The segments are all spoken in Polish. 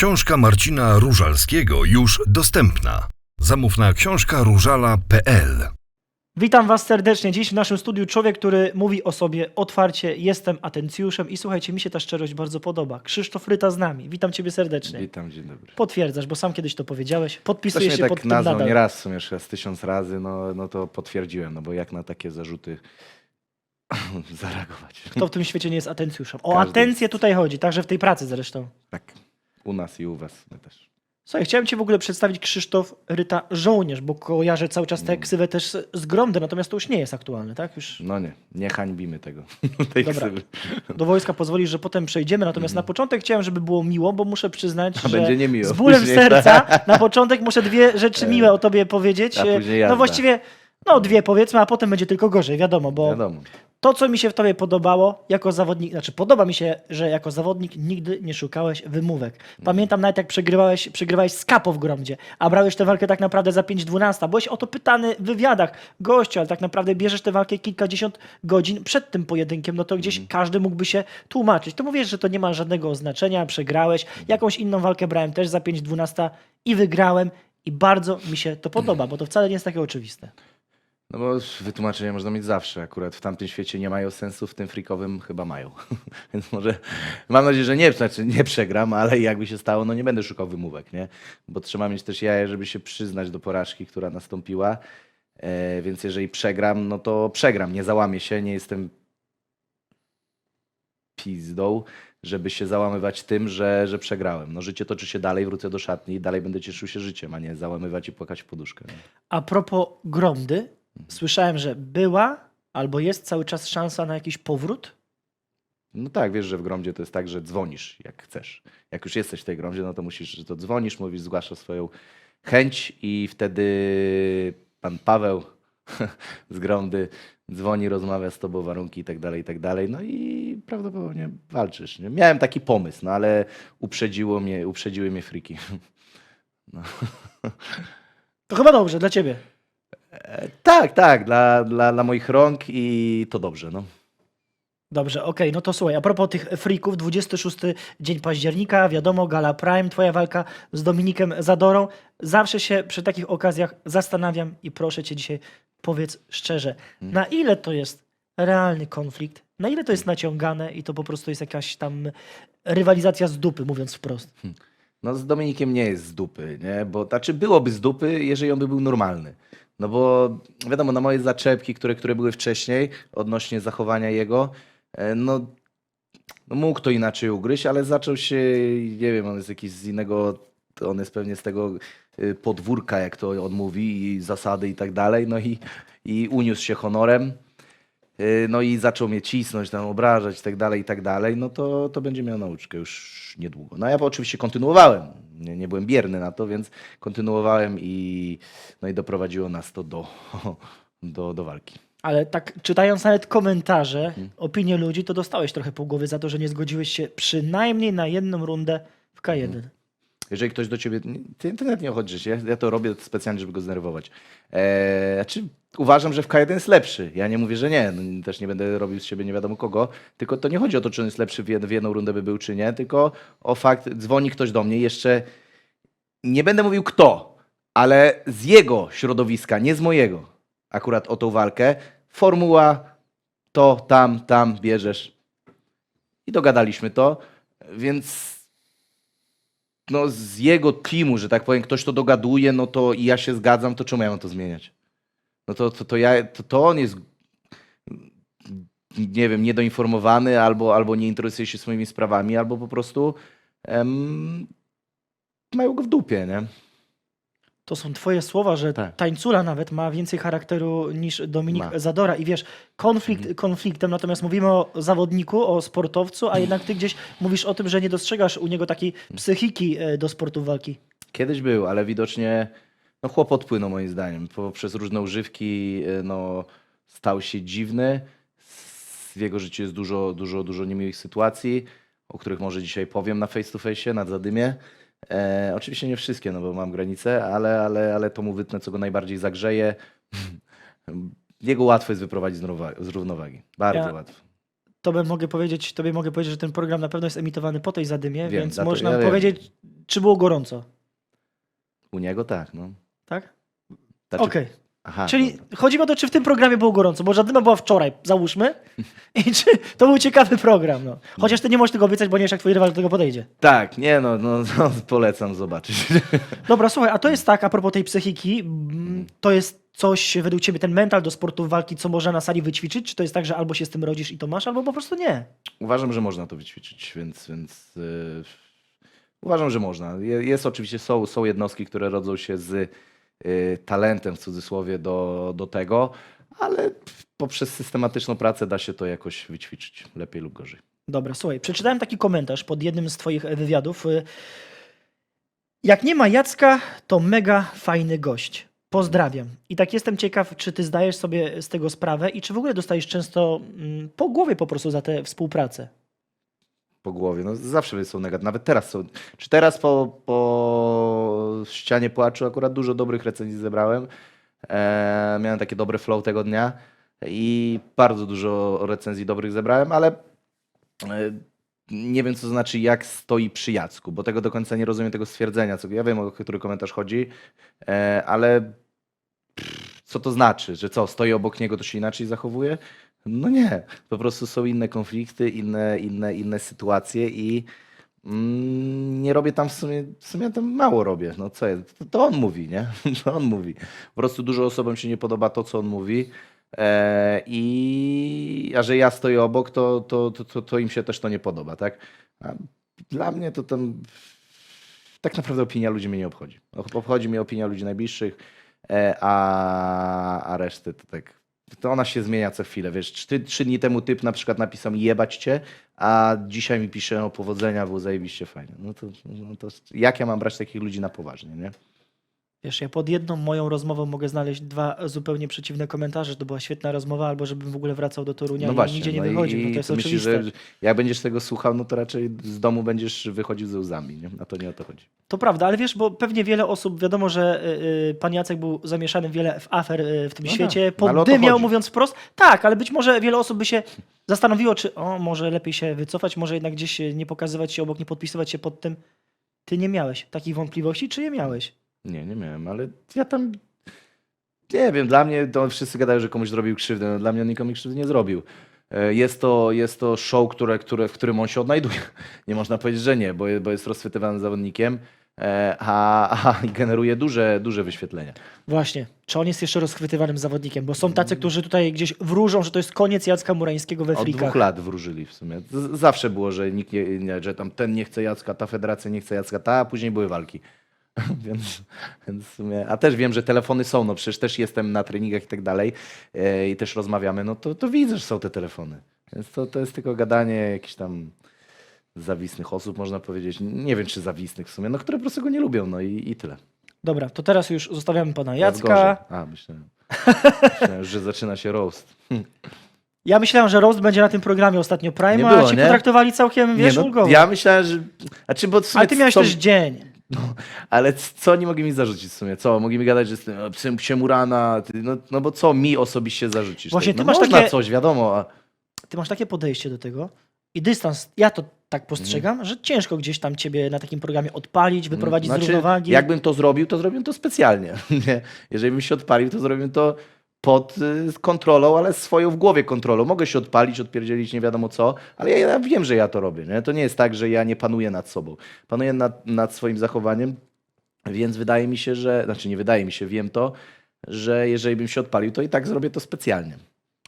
Książka Marcina Różalskiego już dostępna. Zamów na książkaróżala.pl Witam Was serdecznie. Dziś w naszym studiu człowiek, który mówi o sobie otwarcie. Jestem atencjuszem i słuchajcie, mi się ta szczerość bardzo podoba. Krzysztof Ryta z nami. Witam Ciebie serdecznie. Witam, dzień dobry. Potwierdzasz, bo sam kiedyś to powiedziałeś. Ktoś mnie się tak pod tym nazwał nadal. nie raz, w sumie już raz tysiąc razy, no, no to potwierdziłem, no bo jak na takie zarzuty zareagować. Kto w tym świecie nie jest atencjuszem? O Każdy atencję jest. tutaj chodzi, także w tej pracy zresztą. Tak, u nas i u was my też. Słuchaj, chciałem Ci w ogóle przedstawić Krzysztof Ryta Żołnierz, bo kojarzę cały czas tę ksywę też z- z Gromdy, natomiast to już nie jest aktualne, tak? Już No nie, nie hańbimy tego. tej Dobra. ksywy. do wojska pozwolisz, że potem przejdziemy, natomiast na początek chciałem, żeby było miło, bo muszę przyznać, Mhm. A że będzie niemiło z bólem później. serca na początek muszę dwie rzeczy miłe o Tobie powiedzieć. A później jazda. No właściwie, no dwie powiedzmy, a potem będzie tylko gorzej, wiadomo, bo Wiadomo. to, co mi się w Tobie podobało jako zawodnik, znaczy podoba mi się, że jako zawodnik nigdy nie szukałeś wymówek. Pamiętam nawet jak przegrywałeś, przegrywałeś z Kapo w Gromdzie, a brałeś tę walkę tak naprawdę za 5-12. Byłeś o to pytany w wywiadach. Gościu, ale tak naprawdę bierzesz tę walkę kilkadziesiąt godzin przed tym pojedynkiem, no to gdzieś każdy mógłby się tłumaczyć. To mówisz, że to nie ma żadnego znaczenia, przegrałeś. Jakąś inną walkę brałem też za 5-12 i wygrałem. I bardzo mi się to podoba, bo to wcale nie jest takie oczywiste. No bo wytłumaczenia można mieć zawsze. Akurat w tamtym świecie nie mają sensu, w tym frikowym chyba mają. Więc może mam nadzieję, że nie, znaczy nie przegram, ale jakby się stało, no nie będę szukał wymówek, nie? Bo trzeba mieć też jaja, żeby się przyznać do porażki, która nastąpiła. E, więc jeżeli przegram, no to przegram. Nie załamię się, nie jestem pizdą, żeby się załamywać tym, że, że przegrałem. No życie toczy się dalej, wrócę do szatni i dalej będę cieszył się życiem, a nie załamywać i płakać w poduszkę. Nie? A propos Gromdy, słyszałem, że była albo jest cały czas szansa na jakiś powrót. No tak, wiesz, że w gromdzie to jest tak, że dzwonisz jak chcesz. Jak już jesteś w tej gromdzie, no to musisz, że to dzwonisz, mówisz, zgłaszasz swoją chęć i wtedy pan Paweł z gromdy dzwoni, rozmawia z tobą, warunki i tak dalej, i tak dalej. No i prawdopodobnie walczysz. Nie? Miałem taki pomysł, no ale uprzedziło mnie, uprzedziły mnie friki. No. To chyba dobrze dla ciebie. Tak, tak, dla, dla, dla moich rąk i to dobrze, no. Dobrze, okej, no to słuchaj, a propos tych frików, 26 dzień października, wiadomo, Gala Prime, twoja walka z Dominikiem Zadorą. Zawsze się przy takich okazjach zastanawiam i proszę cię dzisiaj, powiedz szczerze, na ile to jest realny konflikt, na ile to jest naciągane i to po prostu jest jakaś tam rywalizacja z dupy, mówiąc wprost. No z Dominikiem nie jest z dupy, nie? Bo znaczy byłoby z dupy, jeżeli on by był normalny. No bo wiadomo, na moje zaczepki, które, które były wcześniej odnośnie zachowania jego, e, no, no mógł to inaczej ugryźć, ale zaczął się, nie wiem, on jest jakiś z innego, on jest pewnie z tego y, podwórka, jak to on mówi, i zasady i tak dalej, no i, i uniósł się honorem. Y, No i zaczął mnie cisnąć, tam obrażać i tak dalej, i tak dalej, no to, to będzie miał nauczkę już niedługo. No ja oczywiście kontynuowałem, nie, nie byłem bierny na to, więc kontynuowałem i, no i doprowadziło nas to do, do, do walki. Ale tak czytając nawet komentarze, opinie ludzi, to dostałeś trochę po głowie za to, że nie zgodziłeś się przynajmniej na jedną rundę w K1. Jeżeli ktoś do ciebie, ty, nawet nie chodzisz, ja, ja to robię specjalnie, żeby go zdenerwować. Eee, znaczy, uważam, że w K1 jest lepszy. Ja nie mówię, że nie, no, też nie będę robił z siebie nie wiadomo kogo, tylko to nie chodzi o to, czy on jest lepszy w, jed, w jedną rundę by był, czy nie, tylko o fakt, dzwoni ktoś do mnie, jeszcze nie będę mówił kto, ale z jego środowiska, nie z mojego, akurat o tą walkę, formuła to, tam, tam bierzesz. I dogadaliśmy to, więc no, z jego teamu, że tak powiem, ktoś to dogaduje, no to i ja się zgadzam, to czemu ja mam to zmieniać? No to, to, to, ja, to, to on jest, nie wiem, niedoinformowany, albo, albo nie interesuje się swoimi sprawami, albo po prostu em, mają go w dupie, nie? To są twoje słowa, że Tak. tańcula nawet ma więcej charakteru niż Dominik Ma. Zadora. I wiesz, konflikt konfliktem, natomiast mówimy o zawodniku, o sportowcu, a jednak ty gdzieś mówisz o tym, że nie dostrzegasz u niego takiej psychiki e, do sportu walki. Kiedyś był, ale widocznie no chłop odpłynął moim zdaniem. Poprzez różne używki y, no, stał się dziwny. W jego życiu jest dużo, dużo, dużo niemiłych sytuacji, o których może dzisiaj powiem na face to face, na zadymie. E, oczywiście nie wszystkie, no bo mam granice, ale, ale, ale to mu wytnę, co go najbardziej zagrzeje. Jego łatwo jest wyprowadzić z równowagi. Z równowagi. Bardzo Ja- łatwo. tobie mogę powiedzieć, tobie mogę powiedzieć, że ten program na pewno jest emitowany po tej zadymie, Wiem, więc za to można ja wiem. powiedzieć, czy było gorąco, U niego tak, no. tak? Znaczy, Okej. Aha, Czyli dobra. chodzi o to, czy w tym programie było gorąco, bo zadyma była wczoraj, załóżmy, i czy to był ciekawy program, no. Chociaż ty nie możesz tego obiecać, bo nie wiesz, jak twój rywal do tego podejdzie. Tak, nie no, no, no polecam zobaczyć. Dobra, słuchaj, a to jest tak, a propos tej psychiki, mm, to jest coś według ciebie, ten mental do sportu walki, co można na sali wyćwiczyć? Czy to jest tak, że albo się z tym rodzisz i to masz, albo po prostu nie? Uważam, że można to wyćwiczyć, więc, więc yy, uważam, że można. Je, jest oczywiście, są, są jednostki, które rodzą się z talentem w cudzysłowie do, do tego, ale poprzez systematyczną pracę da się to jakoś wyćwiczyć, lepiej lub gorzej. Dobra, słuchaj, przeczytałem taki komentarz pod jednym z twoich wywiadów. Y, Jak nie ma Jacka, to mega fajny gość. Pozdrawiam. I tak jestem ciekaw, czy ty zdajesz sobie z tego sprawę i czy w ogóle dostajesz często mm, po głowie po prostu za tę współpracę. Po głowie. No, zawsze są negatywne. Nawet teraz są. Czy teraz po, po ścianie płaczu akurat dużo dobrych recenzji zebrałem. E, miałem takie dobre flow tego dnia i bardzo dużo recenzji dobrych zebrałem, ale e, nie wiem, co znaczy, jak stoi przy Jacku, bo tego do końca nie rozumiem tego stwierdzenia. Co, ja wiem, o który komentarz chodzi, e, ale pff, co to znaczy? Że co, stoi obok niego, to się inaczej zachowuje? No nie, po prostu są inne konflikty, inne, inne, inne sytuacje i mm, nie robię tam w sumie, w sumie tam mało robię. No co jest? To, to on mówi, nie? To on mówi. Po prostu dużo osobom się nie podoba to, co on mówi. E, i, a że ja stoję obok, to, to, to, to, to im się też to nie podoba, tak? A dla mnie to tam tak naprawdę opinia ludzi mnie nie obchodzi. Obchodzi mnie opinia ludzi najbliższych, e, a, a reszty to tak. To ona się zmienia co chwilę. Wiesz, trzy, trzy dni temu typ na przykład napisał mi jebać cię, a dzisiaj mi pisze o powodzenia, było zajebiście fajnie. No to, no to jak ja mam brać takich ludzi na poważnie, nie? Wiesz, ja pod jedną moją rozmową mogę znaleźć dwa zupełnie przeciwne komentarze, że to była świetna rozmowa, albo żebym w ogóle wracał do Torunia No i właśnie. nigdzie nie no i- wychodził. No i to jest myślisz, oczywiste. że jak będziesz tego słuchał, no to raczej z domu będziesz wychodził ze łzami, nie? A to nie o to chodzi. To prawda, ale wiesz, bo pewnie wiele osób, wiadomo, że y, y, pan Jacek był zamieszany w wiele w afer y, w tym No świecie, tak, ale o to poddymiał, mówiąc wprost. Tak, ale być może wiele osób by się zastanowiło, czy o, może lepiej się wycofać, może jednak gdzieś nie pokazywać się obok, nie podpisywać się pod tym. Ty nie miałeś takich wątpliwości, czy je miałeś? Nie, nie miałem, ale ja tam. Nie wiem, dla mnie to wszyscy gadają, że komuś zrobił krzywdę. No, dla mnie on nikomu krzywdy nie zrobił. E, Jest to, jest to show, które, które, w którym on się odnajduje. Nie można powiedzieć, że nie, bo, je- bo jest rozchwytywanym zawodnikiem, e, a, a generuje duże, duże wyświetlenia. Właśnie. Czy on jest jeszcze rozchwytywanym zawodnikiem? Bo są tacy, którzy tutaj gdzieś wróżą, że to jest koniec Jacka Murańskiego we Od frikach. dwóch lat wróżyli w sumie. Z- Zawsze było, że nikt nie, nie, że tam ten nie chce Jacka, ta federacja nie chce Jacka, ta, a później były walki. więc, więc w sumie, a też wiem, że telefony są, no przecież też jestem na treningach i tak dalej e, i też rozmawiamy, no to, to widzę, że są te telefony. Więc to, to jest tylko gadanie jakichś tam zawisnych osób, można powiedzieć. Nie wiem, czy zawisnych w sumie, no które po prostu go nie lubią, no i, i tyle. Dobra, to teraz już zostawiamy pana gorzej. Jacka. A, myślałem, myślałem, że zaczyna się roast. Ja myślałem, że Roast będzie na tym programie ostatnio Prime, Nie a było, ci nie? potraktowali całkiem, wiesz, nie, no, ulgowo. ja myślałem, że... A czy, bo w sumie Ale ty miałeś co- też dzień. No, ale co oni mogli mi zarzucić w sumie? Co? Mogli mi gadać, że jestem e, psem Siemurana, ty- no, no bo co mi osobiście zarzucisz? Właśnie, no, ty masz można takie- coś, wiadomo. A... Ty masz takie podejście do tego i dystans, ja to tak postrzegam, że ciężko gdzieś tam ciebie na takim programie odpalić, wyprowadzić Znaczy, z równowagi. Jakbym to zrobił, to zrobiłem to specjalnie. Nie? Jeżeli bym się odpalił, to zrobiłem to pod y, kontrolą, ale swoją w głowie kontrolą. Mogę się odpalić, odpierdzielić nie wiadomo co, ale ja, ja wiem, że ja to robię. Nie? To nie jest tak, że ja nie panuję nad sobą. Panuję nad, nad swoim zachowaniem, więc wydaje mi się, że, znaczy nie wydaje mi się, wiem to, że jeżeli bym się odpalił, to i tak zrobię to specjalnie.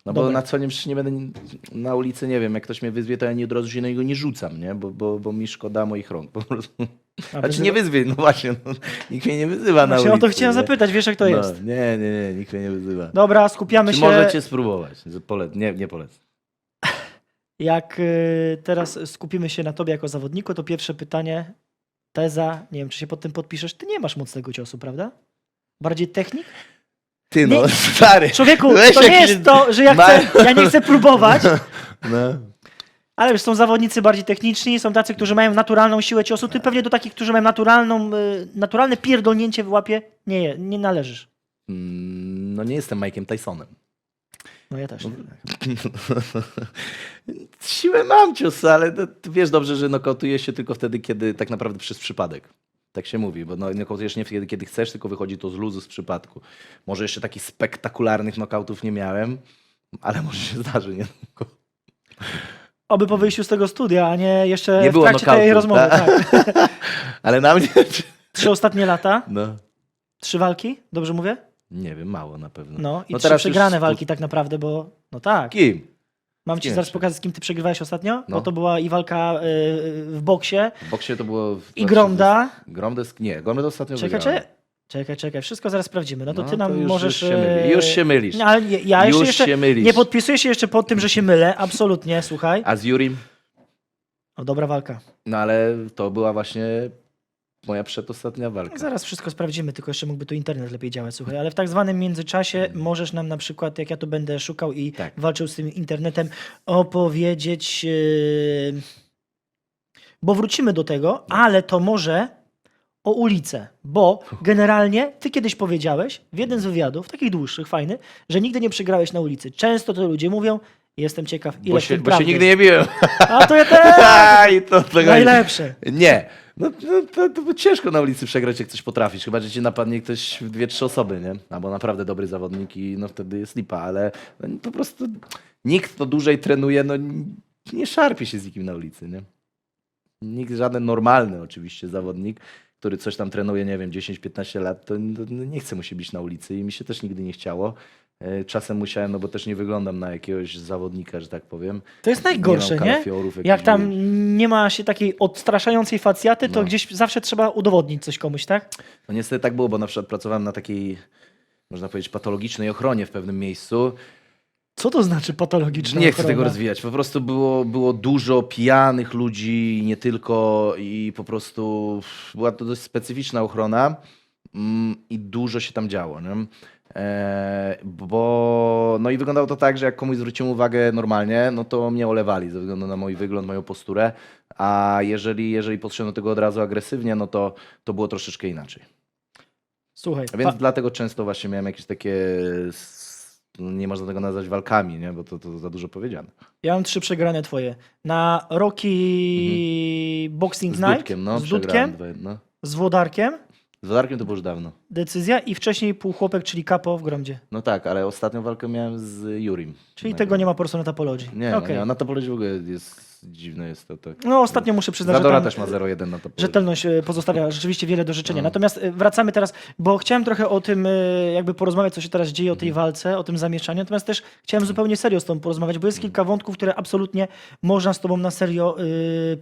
No bo Dobra. na co nie, przecież nie będę na ulicy, nie wiem, jak ktoś mnie wyzwie, to ja nie od razu się na niego nie rzucam, nie? Bo, bo, bo mi szkoda moich rąk po prostu. A Znaczy wyzywa- nie wyzwie, no właśnie, no, nikt mnie nie wyzywa na ulicy. o to chciałem nie? zapytać, wiesz jak to no, jest. Nie, nie, nie, nikt mnie nie wyzywa. Dobra, skupiamy Czy się. możecie spróbować? że Pole... Nie, nie polecam. Jak y, teraz skupimy się na tobie jako zawodniku, to pierwsze pytanie, teza, nie wiem czy się pod tym podpiszesz, ty nie masz mocnego ciosu, prawda? Bardziej technik? Ty Nie- no, stary. Człowieku, Weź to nie jakiś- jest to, że ja, chcę, ja nie chcę próbować, No. Ale wiesz, są zawodnicy bardziej techniczni, są tacy, którzy mają naturalną siłę ciosu, ty pewnie do takich, którzy mają naturalną, y, naturalne pierdolnięcie w łapie, nie, nie należysz. Mm, no nie jestem Mike'iem Tysonem. No ja też. Siłę mam cios, ale to, wiesz dobrze, że nokautujesz się tylko wtedy, kiedy tak naprawdę przez przypadek. Tak się mówi, bo no, nokautujesz nie wtedy, kiedy chcesz, tylko wychodzi to z luzu, z przypadku. Może jeszcze takich spektakularnych nokautów nie miałem, ale może się zdarzy niedługo. Oby po wyjściu z tego studia, a nie jeszcze Nie w było trakcie tej rozmowy. tak? Tak. Ale na mnie... Trzy ostatnie lata, No, trzy walki, dobrze mówię? nie wiem, mało na pewno. No i No trzy już przegrane walki tak naprawdę, bo no tak. Kim? Mam ci zaraz pokazać, z kim ty przegrywałeś ostatnio, No. bo to była i walka y, w boksie, W boksie to było... w i Gronda. Gromda, nie, Gronda ostatnio Czekaj, wygrałem. czekaj, czekaj, czekaj, wszystko zaraz sprawdzimy. No to No ty nam już- możesz... już się myli- e, już się mylisz. No, ale ja, Już jeszcze się mylisz. nie podpisuję się jeszcze pod tym, że się mylę, absolutnie, słuchaj. A z Jurim? O, dobra walka. No ale to była właśnie moja przedostatnia walka. Zaraz wszystko sprawdzimy, tylko jeszcze mógłby tu internet lepiej działać, słuchaj. Ale w tak zwanym międzyczasie możesz nam na przykład, jak ja tu będę szukał i Tak. walczył z tym internetem, opowiedzieć. Yy... Bo wrócimy do tego, ale to może o ulicę. Bo generalnie ty kiedyś powiedziałeś w jednym z wywiadów, takich dłuższych, fajnych, że nigdy nie przegrałeś na ulicy. Często to ludzie mówią, jestem ciekaw, ile Bo w się, tym bo się nigdy nie biłem. A to ja też! I to, tego Najlepsze. Nie. No, no to, to ciężko na ulicy przegrać, jak coś potrafisz. Chyba, że cię napadnie ktoś w dwie, trzy osoby, nie? Albo naprawdę dobry zawodnik i no wtedy jest lipa, ale no, po prostu nikt, kto dłużej trenuje, no nie szarpie się z nikim na ulicy, nie? Nikt, żaden normalny oczywiście zawodnik, który coś tam trenuje, nie wiem, 10-15 lat, to nie chce mu się bić na ulicy i mi się też nigdy nie chciało. E, Czasem musiałem, no bo też nie wyglądam na jakiegoś zawodnika, że tak powiem. To jest najgorsze, nie? kalafiorów Jak tam wiesz. nie ma się takiej odstraszającej facjaty, to No. gdzieś zawsze trzeba udowodnić coś komuś, tak? No niestety tak było, bo na przykład pracowałem na takiej, można powiedzieć, patologicznej ochronie w pewnym miejscu. Co to znaczy patologiczna Nie chcę tego rozwijać. Po prostu było, było dużo pijanych ludzi, i nie tylko, i po prostu była to dość specyficzna ochrona mm, i dużo się tam działo. Nie? E, bo no i wyglądało to tak, że jak komuś zwróciłem uwagę normalnie, no to mnie olewali ze względu na mój wygląd, moją posturę, a jeżeli, jeżeli podszedłem do tego od razu agresywnie, no to, to było troszeczkę inaczej. Słuchaj, A więc pa- dlatego często właśnie miałem jakieś takie, nie można tego nazwać walkami, nie? bo to, to za dużo powiedziane. ja mam trzy przegrane twoje. Na Rocky Boxing Mhm. Z Night Dudkiem, no, z przegrałem Dudkiem, dwa- no. z Włodarkiem, Z Wodarkiem to było już dawno. decyzja i wcześniej półchłopek, czyli Kapo w Gromdzie. No tak, ale ostatnią walkę miałem z Jurim. Czyli No, tego nie ma po prostu na tapologii. Nie, Okej. no, nie, na Topologii w ogóle jest dziwne jest to. Tak. No ostatnio muszę przyznać, że Zadora tam też ma 0,1 na Topologii. rzetelność e, pozostawia rzeczywiście wiele do życzenia. No. Natomiast e, wracamy teraz, bo chciałem trochę o tym e, jakby porozmawiać, co się teraz dzieje, o tej Mhm. walce, o tym zamieszaniu. Natomiast też chciałem zupełnie serio z tobą porozmawiać, bo jest Mhm. kilka wątków, które absolutnie można z tobą na serio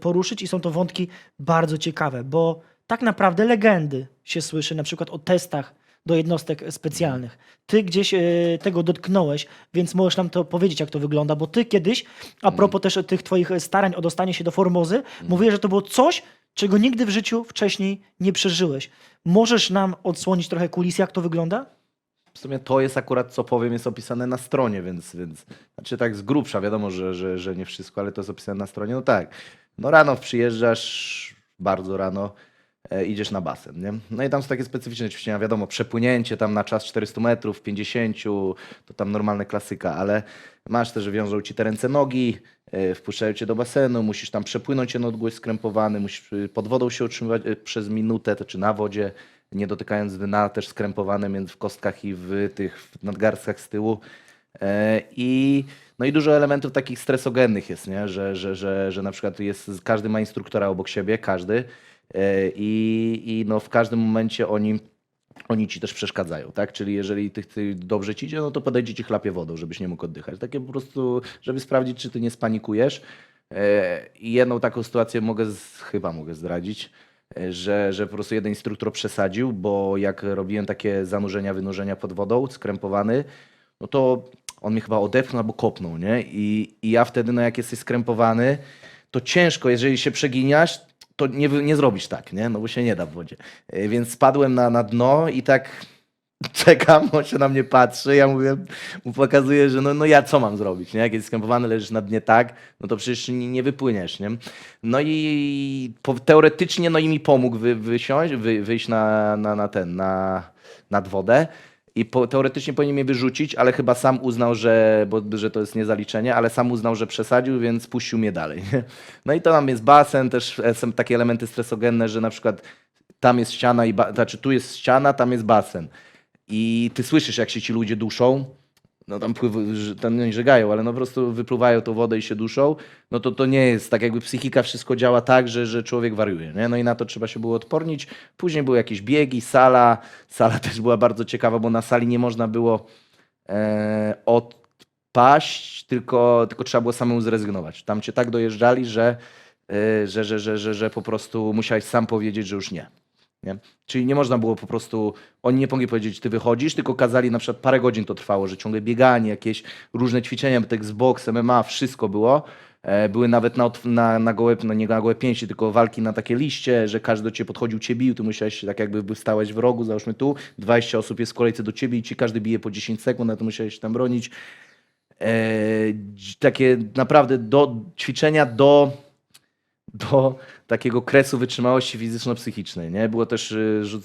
poruszyć i są to wątki bardzo ciekawe, bo tak naprawdę legendy się słyszy, na przykład o testach do jednostek specjalnych. Ty gdzieś y, tego dotknąłeś, więc możesz nam to powiedzieć, jak to wygląda, bo ty kiedyś, a propos też tych twoich starań o dostanie się do Formozy, mówiłeś, że to było coś, czego nigdy w życiu wcześniej nie przeżyłeś. Możesz nam odsłonić trochę kulis, jak to wygląda? W sumie to jest akurat, co powiem, jest opisane na stronie, więc, więc znaczy tak z grubsza, wiadomo, że, że, że nie wszystko, ale to jest opisane na stronie. No tak, no rano przyjeżdżasz, bardzo rano, e, idziesz na basen, nie? No i tam są takie specyficzne ćwiczenia, wiadomo, przepłynięcie tam na czas 400 metrów, 50, to tam normalna klasyka, ale masz też, że wiążą ci te ręce, nogi, e, wpuszczają cię do basenu, musisz tam przepłynąć ten odgłos skrępowany, musisz y, pod wodą się utrzymywać y, przez minutę, to czy na wodzie, nie dotykając dna, też skrępowane między w kostkach i w tych w nadgarstkach z tyłu. E, I, no i dużo elementów takich stresogennych jest, nie? Że, że, że, że na przykład jest, każdy ma instruktora obok siebie, każdy. E, I, i no w każdym momencie oni, oni ci też przeszkadzają, tak? Czyli jeżeli ty, ty dobrze ci idzie, no to podejdzie ci chlapie wodą, żebyś nie mógł oddychać. Takie po prostu, żeby sprawdzić, czy ty nie spanikujesz. E, I jedną taką sytuację mogę, chyba mogę zdradzić, e, że, że po prostu jeden instruktor przesadził, bo jak robiłem takie zanurzenia, wynurzenia pod wodą, skrępowany, no to on mnie chyba odepchnął albo kopnął, nie? I, i ja wtedy, no jak jesteś skrępowany, to ciężko, jeżeli się przeginiasz, to nie, nie zrobisz tak, nie? No bo się nie da w wodzie. E, Więc spadłem na, na dno i tak czekam, on się na mnie patrzy, ja mówię, mu pokazuję, że no, no ja co mam zrobić, nie? Jak jest skrępowany, leżysz na dnie tak, no to przecież nie, nie wypłyniesz, nie? No i po, teoretycznie, no i mi pomógł wy, wysiąść, wy, wyjść na, na, na ten, na, nad wodę. I po, teoretycznie powinien mnie wyrzucić, ale chyba sam uznał, że, bo, że to jest niezaliczenie, ale sam uznał, że przesadził, więc puścił mnie dalej. No i to tam jest basen, też e, są takie elementy stresogenne, że na przykład tam jest ściana, i ba- znaczy tu jest ściana, tam jest basen. I ty słyszysz, jak się ci ludzie duszą, no tam pływ, tam nie żegają, ale no po prostu wypluwają tą wodę i się duszą, no to to nie jest tak jakby psychika wszystko działa tak, że, że człowiek wariuje, nie? No i na to trzeba się było odpornić. Później były jakieś biegi, sala, sala też była bardzo ciekawa, bo na sali nie można było e, odpaść, tylko, tylko trzeba było samemu zrezygnować. Tam cię tak dojeżdżali, że, e, że, że, że, że, że po prostu musiałeś sam powiedzieć, że już nie. Nie? Czyli nie można było po prostu, oni nie mogli powiedzieć, ty wychodzisz, tylko kazali na przykład parę godzin to trwało, że ciągle bieganie, jakieś różne ćwiczenia, tak z boks, MMA, wszystko było. E, Były nawet na, na, na gołe, no nie na gołe pięści, tylko walki na takie liście, że każdy do ciebie podchodził, cię bił, ty musiałeś tak jakby stałeś w rogu, załóżmy tu, 20 osób jest w kolejce do ciebie i ci każdy bije po 10 sekund, a ty musiałeś tam bronić. E, takie naprawdę do ćwiczenia do do takiego kresu wytrzymałości fizyczno-psychicznej. Nie? Było też y, rzut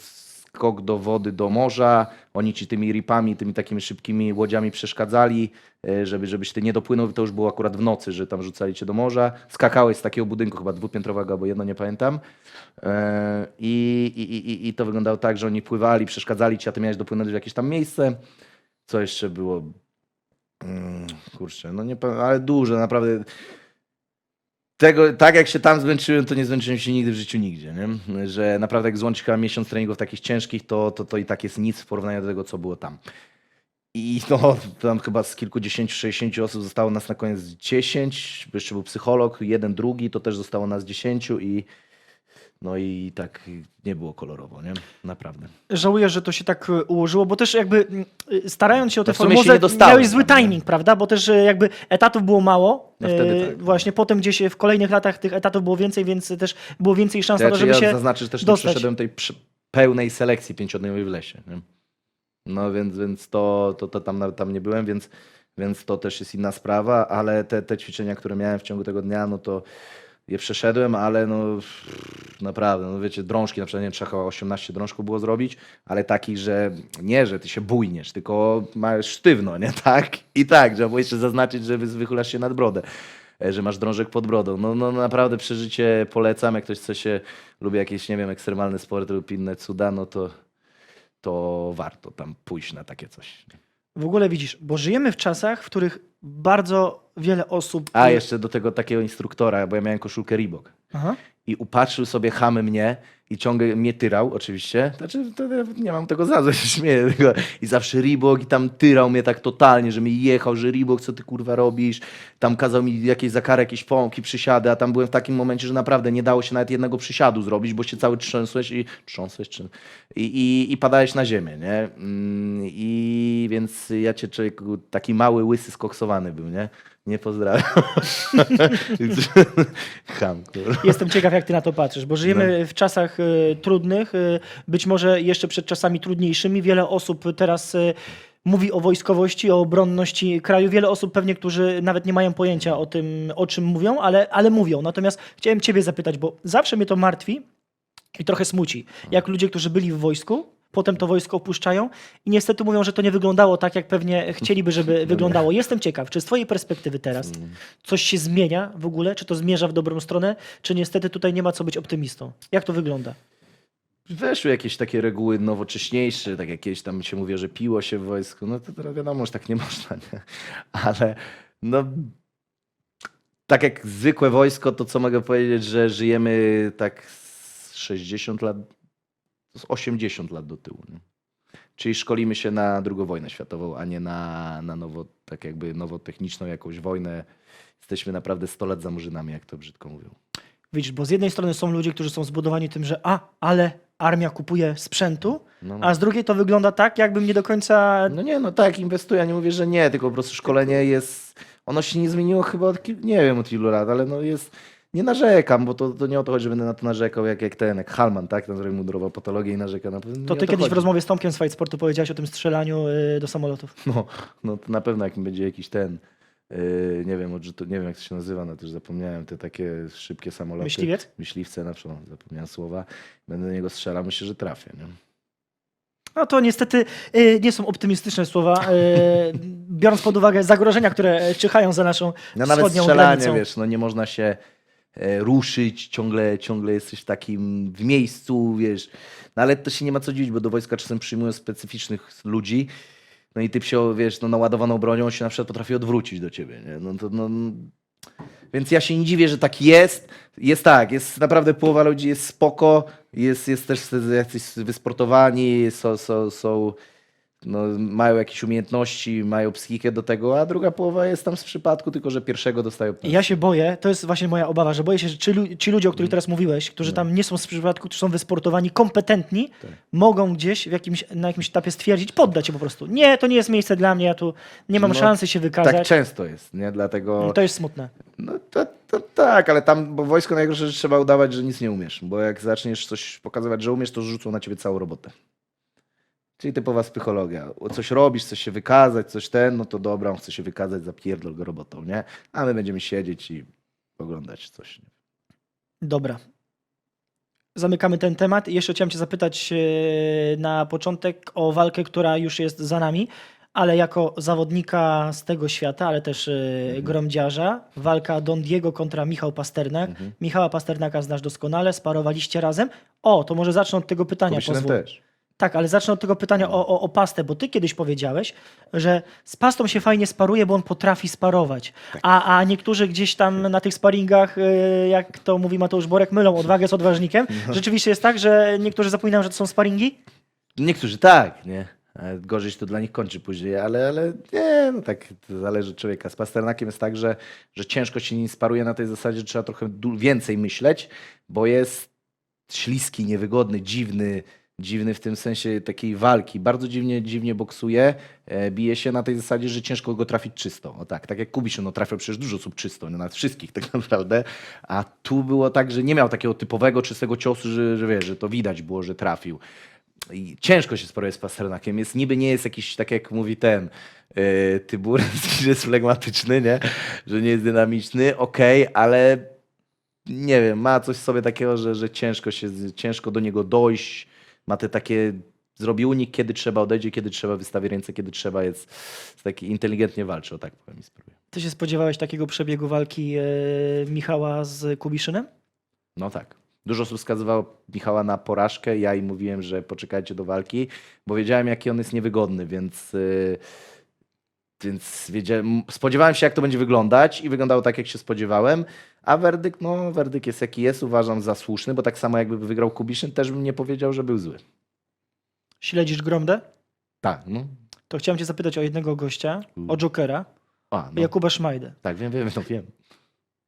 skok do wody, do morza. Oni ci tymi ripami, tymi takimi szybkimi łodziami przeszkadzali, y, żeby, żebyś ty nie dopłynął. To już było akurat w nocy, że tam rzucali cię do morza. Skakałeś z takiego budynku, chyba dwupiętrowego albo jedno, nie pamiętam. E, I, i, i, I to wyglądało tak, że oni pływali, przeszkadzali ci, a ty miałeś dopłynąć w jakieś tam miejsce. Co jeszcze było? Mm, Kurczę, no nie ale dużo, naprawdę tego, tak jak się tam zmęczyłem, to nie zmęczyłem się nigdy w życiu nigdzie, nie? Że naprawdę jak złączyć miesiąc treningów takich ciężkich, to, to, to i tak jest nic w porównaniu do tego, co było tam. I no, tam chyba z kilkudziesięciu, sześćdziesięciu osób zostało nas na koniec dziesięć, jeszcze był psycholog, jeden, drugi, to też zostało nas dziesięciu i no i tak nie było kolorowo, nie? Naprawdę. Żałuję, że to się tak e, ułożyło, bo też jakby e, starając się o tę No formozę, nie miałeś zły nie? timing, prawda? Bo też e, jakby etatów było mało. No wtedy tak. Właśnie potem gdzieś w kolejnych latach tych etatów było więcej, więc też było więcej szans na to, żeby ja się... zaznaczę, że też nie dostać. przeszedłem tej pełnej selekcji pięciodniowej w lesie. Nie? No więc, więc to, to, to tam tam nie byłem, więc, więc to też jest inna sprawa, ale te, te ćwiczenia, które miałem w ciągu tego dnia, no to je przeszedłem, ale no naprawdę, no wiecie, drążki, na przykład nie trzeba chyba 18 drążków było zrobić, ale takich, że nie, że ty się bujniesz, tylko masz sztywno, nie tak? I tak, trzeba było jeszcze zaznaczyć, że wy- wychylasz się nad brodę e, że masz drążek pod brodą. No, no naprawdę przeżycie polecam, jak ktoś chce się, lubi jakieś, nie wiem, ekstremalne sporty lub inne cuda, no to, to warto tam pójść na takie coś. W ogóle widzisz, bo żyjemy w czasach, w których bardzo wiele osób... A, jeszcze do tego takiego instruktora, bo ja miałem koszulkę Reebok. Aha. I upatrzył sobie chamy mnie i ciągle mnie tyrał, oczywiście. Znaczy, to nie mam tego za złe, się śmieję. Tylko. I zawsze Reebok i tam tyrał mnie tak totalnie, że mi jechał, że Reebok, co ty kurwa robisz? Tam kazał mi jakieś zakary, jakieś pąki, przysiady, a tam byłem w takim momencie, że naprawdę nie dało się nawet jednego przysiadu zrobić, bo się cały trzęsłeś i trząsłeś, czy... I, i, i padałeś na ziemię, nie? Mm, I więc ja cię człowieku, taki mały, łysy, skoksowany był, nie? Nie pozdrawiam. Ham. Jestem ciekaw, jak ty na to patrzysz, bo żyjemy No. w czasach e, trudnych, e, być może jeszcze przed czasami trudniejszymi. Wiele osób teraz e, mówi o wojskowości, o obronności kraju. Wiele osób pewnie, którzy nawet nie mają pojęcia o tym, o czym mówią, ale, ale mówią. Natomiast chciałem ciebie zapytać, bo zawsze mnie to martwi i trochę smuci, jak ludzie, którzy byli w wojsku, potem to wojsko opuszczają i niestety mówią, że to nie wyglądało tak, jak pewnie chcieliby, żeby wyglądało. Jestem ciekaw, czy z twojej perspektywy teraz coś się zmienia w ogóle? Czy to zmierza w dobrą stronę? Czy niestety tutaj nie ma co być optymistą? Jak to wygląda? Weszły jakieś takie reguły nowocześniejsze, tak jak kiedyś tam się mówi, że piło się w wojsku, no to teraz wiadomo, że tak nie można, nie? Ale no tak jak zwykłe wojsko, to co mogę powiedzieć, że żyjemy tak z 60 lat, z 80 lat do tyłu. Nie? Czyli szkolimy się na drugą wojnę światową, a nie na, na nowo, tak jakby nowotechniczną jakąś wojnę. Jesteśmy naprawdę 100 lat za murzynami, jak to brzydko mówią. Widzisz, bo z jednej strony są ludzie, którzy są zbudowani tym, że a, ale armia kupuje sprzętu, No, no. a z drugiej to wygląda tak, jakbym nie do końca... No nie, no tak, inwestuję, ja nie mówię, że nie, tylko po prostu szkolenie jest, ono się nie zmieniło chyba od, nie wiem od ilu lat, ale no jest, nie narzekam, bo to, to nie o to chodzi, że będę na to narzekał, jak, jak ten, jak Halman, tak, ten, który mundurował patologię i narzeka na nie To ty kiedyś w chodzi. rozmowie z Tomkiem z Fight Sportu powiedziałeś o tym strzelaniu y, do samolotów. No, no to na pewno jak będzie jakiś ten, yy, nie wiem, odrzutu, nie wiem jak to się nazywa, no też zapomniałem, te takie szybkie samoloty. Myśliwiec? Myśliwce, na przykład, zapomniałem słowa, będę do niego strzelał, myślę, że trafię, nie? No to niestety y, nie są optymistyczne słowa, y, biorąc pod uwagę zagrożenia, które czyhają za naszą No nawet wschodnią strzelanie, granicą. wiesz, no nie można się ruszyć, ciągle, ciągle jesteś takim w miejscu, wiesz. No ale to się nie ma co dziwić, bo do wojska czasem przyjmują specyficznych ludzi. No i typ się, wiesz, no naładowaną bronią, on się na przykład potrafi odwrócić do ciebie, nie? No to, no... Więc ja się nie dziwię, że tak jest. Jest tak, jest naprawdę połowa ludzi jest spoko, jest, jest też jacyś wysportowani, są, są, są no, mają jakieś umiejętności, mają psychikę do tego, a druga połowa jest tam z przypadku, tylko że pierwszego dostają. Ja się boję, to jest właśnie moja obawa, że boję się, że ci, lu- ci ludzie, o Mm. których teraz mówiłeś, którzy No. tam nie są z przypadku, którzy są wysportowani, kompetentni, Tak. mogą gdzieś w jakimś, na jakimś etapie stwierdzić, poddać się po prostu. Nie, to nie jest miejsce dla mnie, ja tu nie mam No, szansy się wykazać. Tak często jest, nie? Dlatego. to jest smutne. No to, to tak, ale tam, bo wojsko najgorsze, że trzeba udawać, że nic nie umiesz. Bo jak zaczniesz coś pokazywać, że umiesz, to rzucą na ciebie całą robotę. Czyli typowa psychologia. Coś robisz, chcesz się wykazać, coś ten, no to dobra, on chce się wykazać, zapierdol go robotą, nie? A my będziemy siedzieć i oglądać coś. Dobra. Zamykamy ten temat. Jeszcze chciałem Cię zapytać e, na początek o walkę, która już jest za nami, ale jako zawodnika z tego świata, ale też e, gromdziarza, walka Don Diego kontra Michał Pasternak. Mhm. Michała Pasternaka znasz doskonale, sparowaliście razem. O, to może zacznę od tego pytania. Pozwól. też. Tak, ale zacznę od tego pytania o, o, o pastę, bo ty kiedyś powiedziałeś, że z pastą się fajnie sparuje, bo on potrafi sparować. A, a niektórzy gdzieś tam na tych sparingach, y, jak to mówi Mateusz Borek, mylą odwagę z odważnikiem. Rzeczywiście jest tak, że niektórzy zapominają, że to są sparingi? Niektórzy tak, nie? Gorzej się to dla nich kończy później, ale, ale nie, no tak to zależy od człowieka. Z Pasternakiem jest tak, że, że ciężko się nim sparuje na tej zasadzie, że trzeba trochę du- więcej myśleć, bo jest śliski, niewygodny, dziwny, dziwny w tym sensie takiej walki. Bardzo dziwnie, dziwnie boksuje, e, bije się na tej zasadzie, że ciężko go trafić czysto. O tak, tak jak Kubisz, no trafiał przecież dużo osób czysto, no, nawet wszystkich tak naprawdę, a tu było tak, że nie miał takiego typowego, czystego ciosu, że, że wiesz, że to widać było, że trafił. I ciężko się sparuje z Pasternakiem. Jest, niby nie jest jakiś, tak jak mówi ten yy, Tyburski, że jest flegmatyczny, nie? że nie jest dynamiczny, okej, ale nie wiem, ma coś w sobie takiego, że, że ciężko, się, ciężko do niego dojść. Ma te takie, zrobi unik, kiedy trzeba odejdzie, kiedy trzeba wystawi ręce, kiedy trzeba jest, jest taki inteligentnie walczy, o tak powiem i spróbuję. Ty się spodziewałeś takiego przebiegu walki e, Michała z Kubiszynem? No tak. Dużo osób wskazywało Michała na porażkę. Ja im mówiłem, że poczekajcie do walki, bo wiedziałem, jaki on jest niewygodny, więc, yy, więc wiedziałem, spodziewałem się, jak to będzie wyglądać i wyglądało tak, jak się spodziewałem. A werdykt, no, werdykt jest jaki jest, uważam za słuszny, bo tak samo jakby wygrał Kubiszyn, też bym nie powiedział, że był zły. Śledzisz Gromdę? Tak, no. To chciałem cię zapytać o jednego gościa, o Jokera, A, no. Jakuba Szmajdę. Tak, wiem, wiem, no wiem.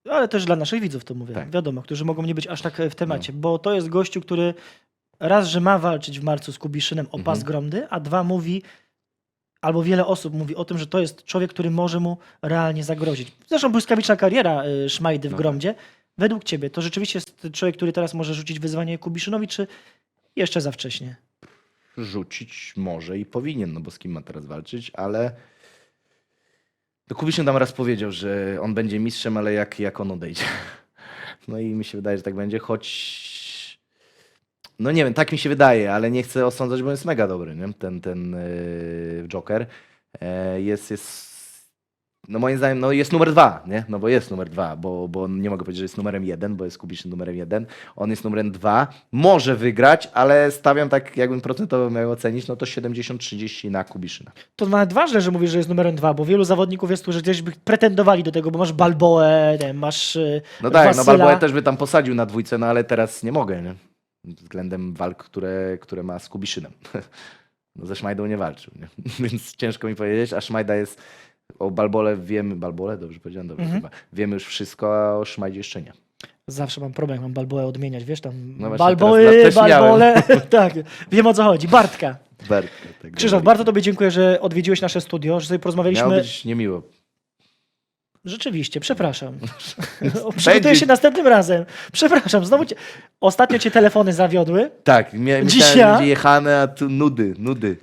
Ale też dla naszych widzów to mówię, Tak. wiadomo, którzy mogą nie być aż tak w temacie, bo to jest gościu, który raz, że ma walczyć w marcu z Kubiszynem o pas Mhm. Gromdy, a dwa mówi, albo wiele osób mówi o tym, że to jest człowiek, który może mu realnie zagrozić. Zresztą błyskawiczna kariera y, Szmajdy w No Gromdzie. Według ciebie to rzeczywiście jest człowiek, który teraz może rzucić wyzwanie Kubiszynowi, czy jeszcze za wcześnie? rzucić może i powinien, no bo z kim ma teraz walczyć, ale no Kubiszyn tam raz powiedział, że on będzie mistrzem, ale jak, jak on odejdzie. No i mi się wydaje, że tak będzie, choć no nie wiem, tak mi się wydaje, ale nie chcę osądzać, bo jest mega dobry, nie? ten, ten yy, Joker. E, jest, jest no moim zdaniem, no jest numer dwa, nie? No bo jest numer dwa, bo, bo nie mogę powiedzieć, że jest numerem jeden, bo jest Kubiszyn numerem jeden. On jest numerem dwa. Może wygrać, ale stawiam tak, jakbym procentowo miał ocenić, no to 70-30 na Kubiszyna. To nawet ważne, że mówisz, że jest numerem dwa, bo wielu zawodników jest tu, że gdzieś by pretendowali do tego, bo masz Balboę, nie, masz y, No tak, no. Balboa też by tam posadził na dwójce, no ale teraz nie mogę, nie? Względem walk, które, które ma z Kubiszynem. No ze Szmajdą nie walczył, nie? Więc ciężko mi powiedzieć, a Szmajda jest o Balbole wiemy, Balbole, dobrze powiedziałem, dobrze Mhm. chyba. Wiemy już wszystko, a o Szmajdzie jeszcze nie. Zawsze mam problem, jak mam Balboę odmieniać, wiesz, tam No Balboły, Balbole, tak, wiem o co chodzi, Bartka. Bertka, tak Krzysztof, bardzo tobie dziękuję, że odwiedziłeś nasze studio, że sobie porozmawialiśmy. Miało być niemiło. Rzeczywiście, przepraszam. Przygotuję się następnym razem. Przepraszam, znowu cię... Ostatnio cię telefony zawiodły. Tak, mia- Dzisiaj? myślałem, że będzie jechane, a tu nudy, nudy,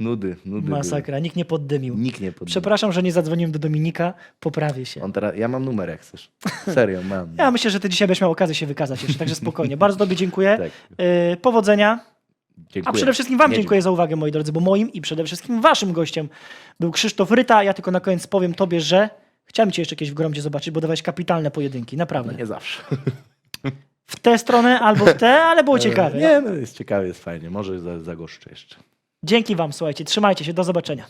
nudy, nudy. Masakra, nikt nie poddymił. Nikt nie podał. Przepraszam, że nie zadzwoniłem do Dominika, poprawię się. On teraz, ja mam numer, jak chcesz. Serio, mam. Ja myślę, że ty dzisiaj będziesz miał okazję się wykazać jeszcze, także spokojnie. Bardzo tobie dziękuję. Tak. Yy, powodzenia. Dziękuję. A przede wszystkim Wam Nie, dziękuję za uwagę, moi drodzy, bo moim i przede wszystkim Waszym gościem był Krzysztof Ryta. Ja tylko na koniec powiem Tobie, że chciałem Cię jeszcze kiedyś w Gromdzie zobaczyć, bo dawałeś kapitalne pojedynki, naprawdę. Nie zawsze. W tę stronę albo w tę, ale było ciekawe. Nie, no jest ciekawe, jest fajnie. Może za- zagoszczę jeszcze. Dzięki Wam, słuchajcie, trzymajcie się, do zobaczenia.